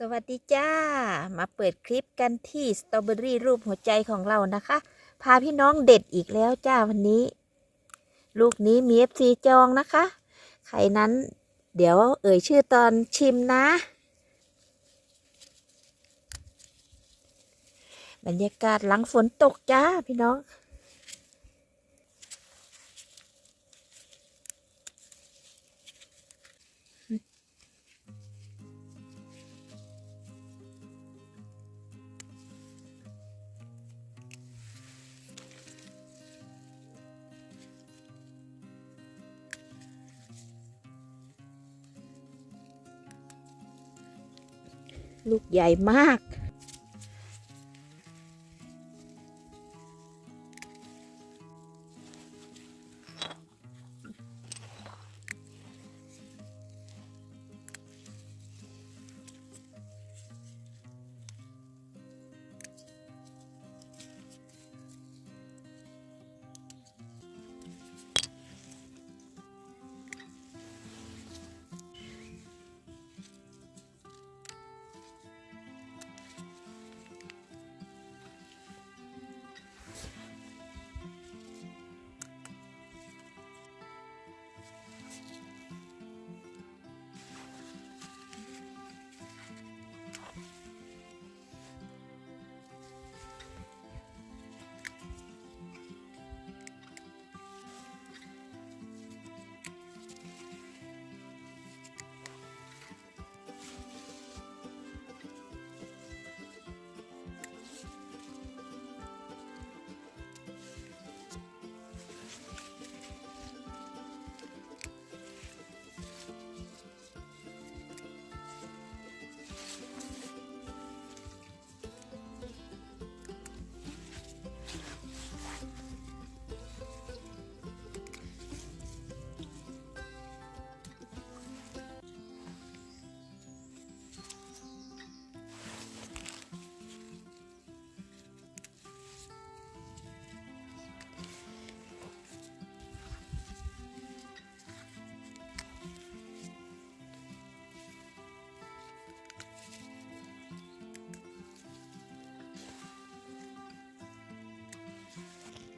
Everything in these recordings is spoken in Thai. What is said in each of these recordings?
สวัสดีจ้า มาเปิดคลิปกันที่สตรอเบอรี่รูปหัวใจของเรานะคะ พาพี่น้องเด็ดอีกแล้วจ้าวันนี้ ลูกนี้มี FC จองนะคะ ใครนั้น เดี๋ยวเอ่ยชื่อตอนชิมนะ บรรยากาศหลังฝนตกจ้าพี่น้อง ลูกใหญ่มาก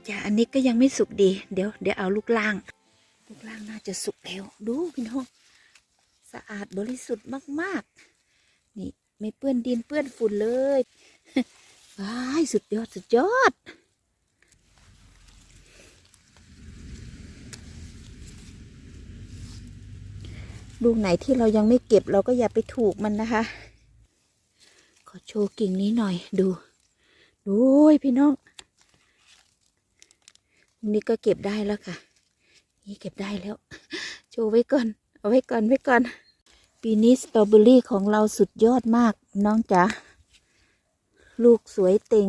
จ้ะอันนี้ก็ยังไม่สุกดี เดี๋ยวเดี๋ยวเอาลูกล่าง ลูกล่างน่าจะสุกแล้ว ดูพี่น้องสะอาดบริสุทธิ์มากๆ นี่ไม่เปื้อนดินเปื้อนฝุ่นเลยว้ายสุดยอดสุดยอดลูกไหนที่เรายังไม่เก็บเราก็อย่าไปถูกมันนะคะ ขอโชว์กิ่งนี้หน่อยดูดูพี่น้อง นี่ก็เก็บได้แล้วค่ะ นี่เก็บได้แล้ว โชว์ไว้ก่อน เอาไว้ก่อนไว้ก่อน ปีนี้สตรอเบอรี่ของเราสุดยอดมากน้องจ๋า ลูกสวยเต็ง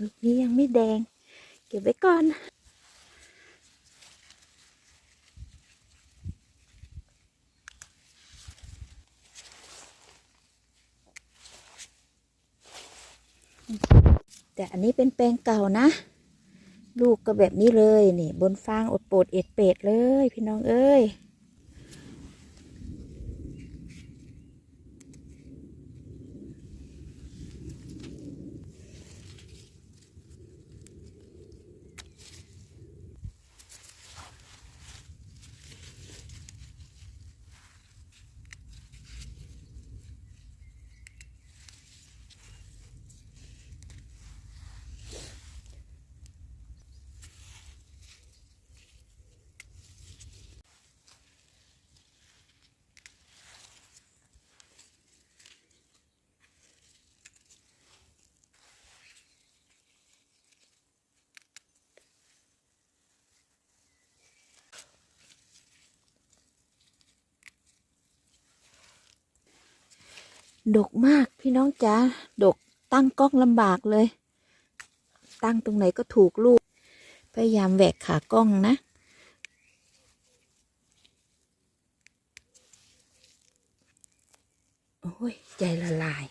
ลูกนี้ยังไม่แดง เก็บไว้ก่อน แต่อันนี้เป็นแปลงเก่านะ ลูกก็แบบนี้เลย นี่ บนฟางอดโปดเอ็ดเป็ดเลย พี่น้องเอ้ย ดกมากพี่น้องจ๋าดกตั้งกล้องลำบากเลย ตั้งตรงไหนก็ถูกลูก พยายามแหวกขากล้องนะ โอ้ย ใจละลาย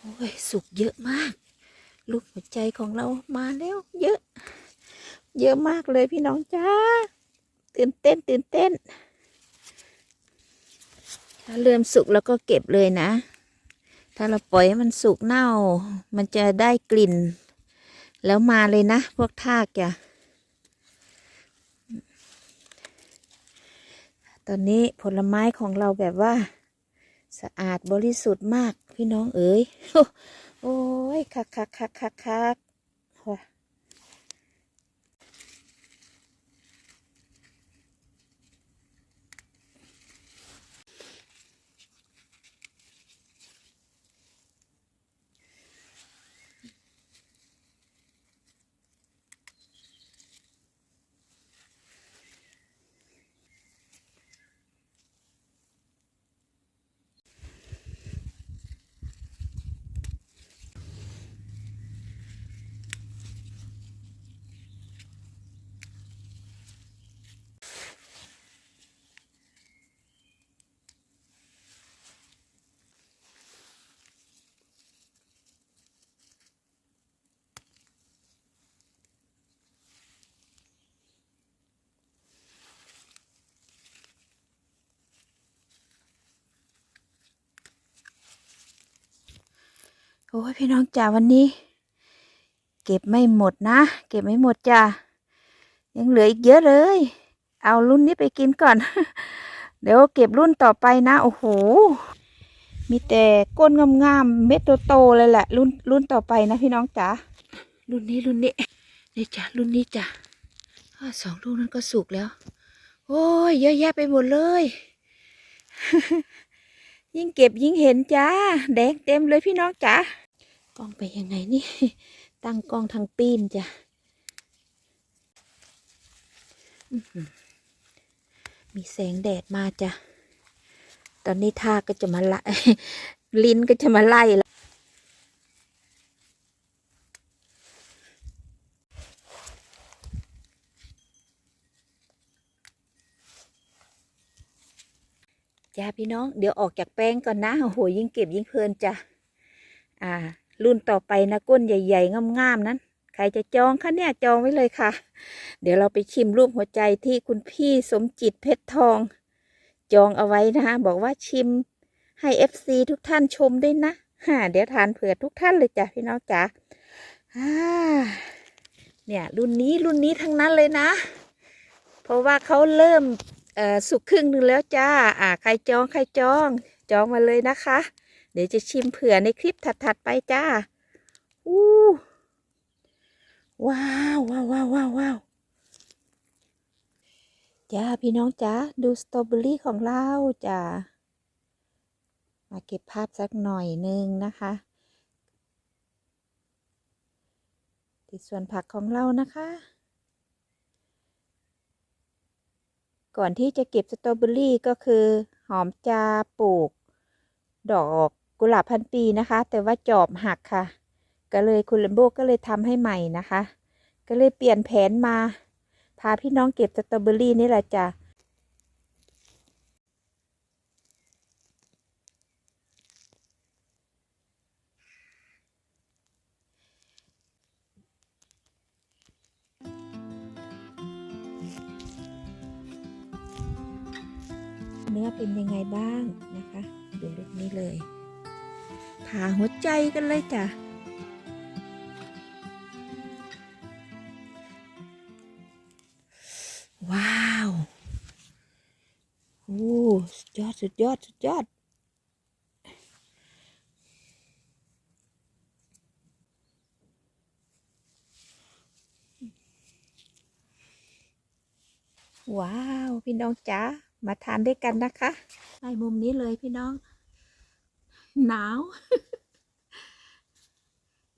โอ้ย สุกเยอะมาก ลูกหัวใจของเรามาแล้วเยอะ เยอะมากเลยพี่น้องจ้า ตื่นเต้นตื่นเต้น ถ้าเริ่มสุกแล้วก็เก็บเลยนะ ถ้าเราปล่อยให้มันสุกเน่า มันจะได้กลิ่น แล้วมาเลยนะ พวกทากจ้ะตอนนี้ผลไม้ของเราแบบว่า สะอาดบริสุทธิ์มากพี่น้องเอ๋ย โอ้ยคักคักคักคักคัก โอ้ยพี่น้องจ๋าวันนี้ เก็บไม่หมดนะ เก็บไม่หมดจ้ะยังเหลืออีกเยอะเลย เอารุ่นนี้ไปกินก่อน เดี๋ยวเก็บรุ่นต่อไปนะโอ้โหมีแต่ก้นงามๆเม็ดโตๆเลยแหละ รุ่นรุ่นต่อไปนะพี่น้องจ๋ารุ่นนี้รุ่นนี้นี่จ้ะรุ่นนี้จ้ะอ้าสองลูกนั้นก็สุกแล้ว โอ้ยเยอะแยะไปหมดเลย ยิ่งเก็บยิ่งเห็นจ้าแดงเต็มเลยพี่น้องจ๋า กล้องไปยังไงนี่ ตั้งกล้องทางปีนจ้ะมีแสงแดดมาจ้ะ ตอนนี้ท่าก็จะมาไล่ลิ้นก็จะมาไล่แล้วจ้าพี่น้อง เดี๋ยวออกจากแป้งก่อนนะโอ้โหยิ่งเก็บยิ่งเพลินจ้ะ อ่า รุ่นต่อไปนะก้นใหญ่ๆงามๆนั้น ใครจะจองคะเนี่ยจองไว้เลยค่ะ เดี๋ยวเราไปชิมรูปหัวใจที่คุณพี่สมจิตเพชรทอง จองเอาไว้นะคะบอกว่าชิมให้เอฟซีทุกท่านชมด้วยนะฮ่าเดี๋ยวทานเผื่อทุกท่านเลยจ้ะพี่น้องจ๋าเนี่ยรุ่นนี้รุ่นนี้ทั้งนั้นเลยนะ เพราะว่าเขาเริ่มสุกครึ่งหนึ่งแล้วจ้า อ่าใครจองใครจอง จองมาเลยนะคะ เดี๋ยวจะชิมเผื่อในคลิปถัด ๆ ไปจ้าอู้ว้าวว้าวว้าวว้าวาวจ้าพี่น้องจ้าดูสตรอเบอรี่ของเราจ้ามาเก็บภาพสักหน่อยหนึ่งนะคะที่ส่วนผักของเรานะคะ ก่อนที่จะเก็บสตรอเบอรี่ก็คือ หอมจะปลูก ดอก กุหลาบพันปีนะคะ แต่ว่าจอบหักค่ะ ก็เลยคุณเลมโบก็เลยทำให้ใหม่นะคะ ก็เลยเปลี่ยนแผนมา พาพี่น้องเก็บสตรอเบอรี่นี่แหละจ้ะเนื้อเป็นยังไงบ้างนะคะ ดูรูปนี้เลยาหัวใจกันเลยจ้ะ ว้าว โอ้สุดยอด สุดยอด สุดยอดว้าว พี่น้องจ๋ามาทานด้วยกันนะคะในมุมนี้เลยพี่น้อง หนาว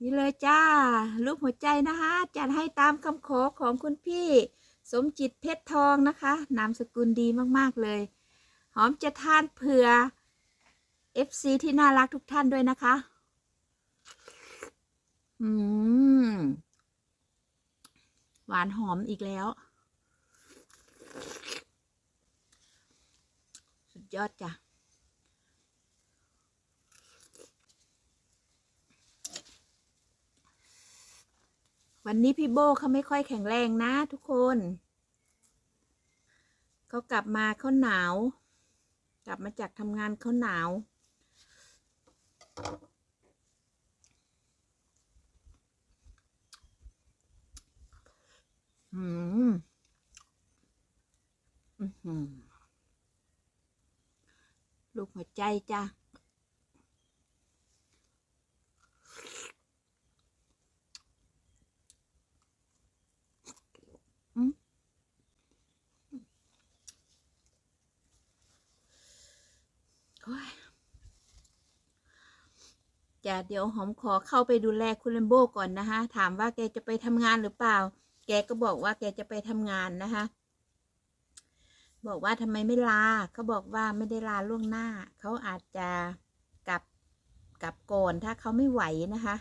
นี่เลยจ้า รูปหัวใจนะคะ จัดให้ตามคำขอของคุณพี่ สมจิตเพชรทองนะคะ นามสกุลดีมากๆเลย หอมจะทานเผื่อ FC ที่น่ารักทุกท่านด้วยนะคะ อืม หวานหอมอีกแล้ว สุดยอดจ้ะ วันนี้พี่โบเขาไม่ค่อยแข็งแรงนะทุกคน เขากลับมาเขาหนาว กลับมาจากทำงานเขาหนาว อืม อื้อหือลูกหัวใจจ้ะ เดี๋ยวหอมขอเข้าไปดูแลคุณเลมโบก่อนนะคะ ถามว่าแกจะไปทำงานหรือเปล่า แกก็บอกว่าแกจะไปทำงานนะคะ บอกว่าทำไมไม่ลาเขาบอกว่าไม่ได้ลาล่วงหน้า เขาอาจจะกลับกลับก่อนถ้าเขาไม่ไหวนะคะ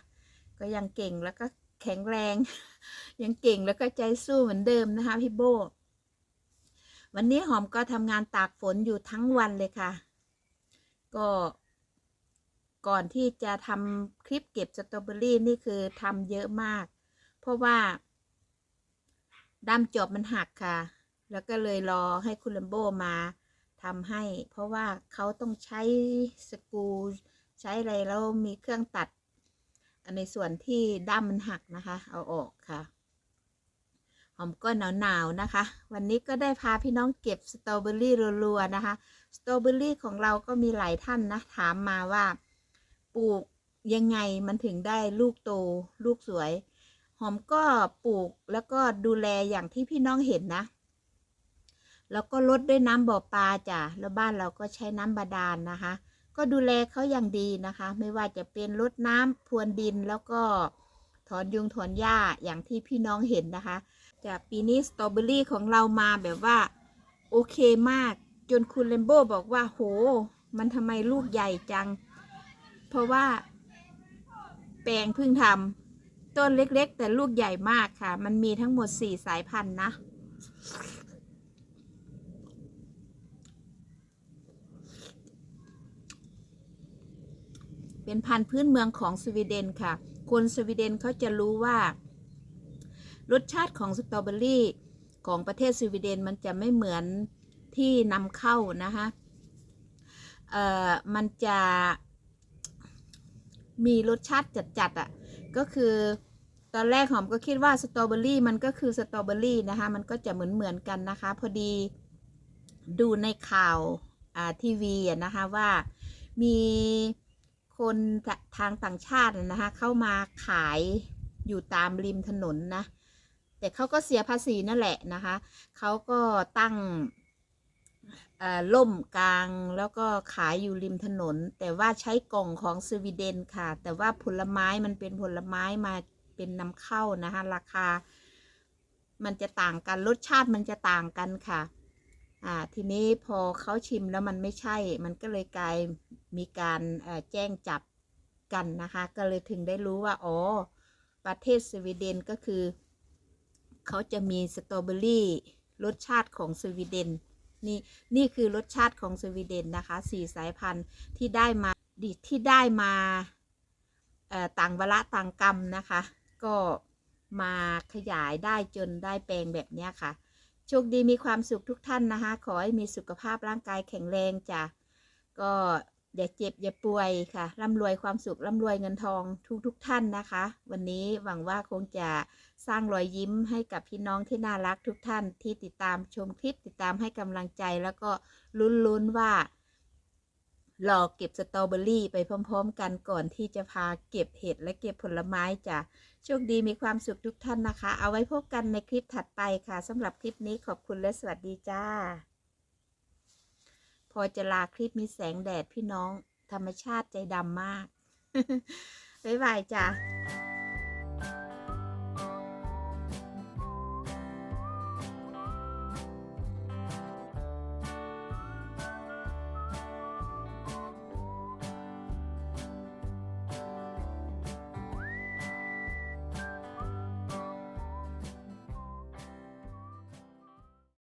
ก็ยังเก่งแล้วก็แข็งแรง ยังเก่งแล้วก็ใจสู้เหมือนเดิมนะคะพี่โบวันนี้หอมก็ทำงานตากฝนอยู่ทั้งวันเลยค่ะ ก็ ก่อนที่จะทำคลิปเก็บสตรอเบอรี่นี่คือทำเยอะมาก เพราะว่าด้ามจอบมันหักค่ะ แล้วก็เลยรอให้คุณลัมโบมาทำให้ เพราะว่าเขาต้องใช้สกูใช้อะไรแล้วมีเครื่องตัด อันในส่วนที่ด้ามมันหักนะคะ เอาออกค่ะ หอมก็หนาวๆนะคะ วันนี้ก็ได้พาพี่น้องเก็บสตรอเบอรี่รัวๆนะคะ สตรอเบอรี่ของเราก็มีหลายท่านนะ ถามมาว่า ปลูกยังไงมันถึงได้ลูกโตลูกสวย หอมก็ปลูกแล้วก็ดูแลอย่างที่พี่น้องเห็นนะ แล้วก็ลดด้วยน้ำบ่อปลาจ้ะแล้วบ้านเราก็ใช้น้ำบาดาลนนะคะ ก็ดูแลเขาอย่างดีนะคะ ไม่ว่าจะเป็นรดน้ำพรวนดินแล้วก็ถอนยุงถอนหญ้าอย่างที่พี่น้องเห็นนะคะจากปีนี้สตรอเบอรี่ของเรามาแบบว่า โอเคมาก จนคุณเลมโบบอกว่า โห มันทำไมลูกใหญ่จัง ราะว่า แปลงเพิ่งทำต้นเล็ก ๆ แต่ลูกใหญ่มากค่ะ มันมีทั้งหมดสี่สายพันธุ์นะเป็นพันธุ์พื้นเมืองของสวีเดนค่ะ คนสวีเดนเขาจะรู้ว่า รสชาติของสตรอเบอรี่ของประเทศสวีเดนมันจะไม่เหมือนที่นำเข้านะคะ เอ่อ มันจะ มีรสชาติจัดๆอะ่ะก็คือตอนแรกหอมก็คิดว่าสตรอเบอรี่มันก็คือสตรอเบอรี่นะคะมันก็จะเหมือนเหมือนๆกันนะคะ พอดีดูในข่าวทีวีนะคะว่ามีคนทางต่างชาตินะคะเข้ามาขายอยู่ตามริมถนนนะ แต่เขาก็เสียภาษีนั่นแหละนะคะเขาก็ตั้ง ล่มกลางแล้วก็ขายอยู่ริมถนน แต่ว่าใช้กล่องของสวีเดนค่ะ แต่ว่าผลไม้มันเป็นผลไม้มาเป็นนำเข้านะคะ ราคา มันจะต่างกันรสชาติมันจะต่างกันค่ะ อ่าทีนี้พอเขาชิมแล้วมันไม่ใช่ มันก็เลยกลายมีการแจ้งจับกันนะคะ ก็เลยถึงได้รู้ว่าอ๋อประเทศสวีเดนก็คือ เขาจะมีสตรอเบอรี่รสชาติของสวีเดน นี่นี่คือรสชาติของสวีเดนนะคะสี่สายพันธุ์ที่ได้มาดิที่ได้มาต่างวาระต่างกรรมนะคะ ก็มาขยายได้จนได้แปลงแบบนี้ค่ะ โชคดีมีความสุขทุกท่านนะคะ ขอให้มีสุขภาพร่างกายแข็งแรงจ้ะก็ อย่าเจ็บอย่าป่วยค่ะร่ำรวยความสุขร่ำรวยเงินทองทุกทุกท่านนะคะ วันนี้หวังว่าคงจะสร้างรอยยิ้มให้กับพี่น้องที่น่ารักทุกท่านที่ติดตามชมคลิปติดตามให้กำลังใจแล้วก็ลุ้นๆว่ารอเก็บสตรอเบอรี่ไปพร้อม ๆ กันก่อนที่จะพาเก็บเห็ดและเก็บผลไม้จ้ะโชคดีมีความสุขทุกท่านนะคะ เอาไว้พบกันในคลิปถัดไปค่ะสำหรับคลิปนี้ขอบคุณและสวัสดีจ้า อจะลาคลิปมีแสงแดดพี่น้องธรรมชาติใจดำมาก บ๊ายบายจ้า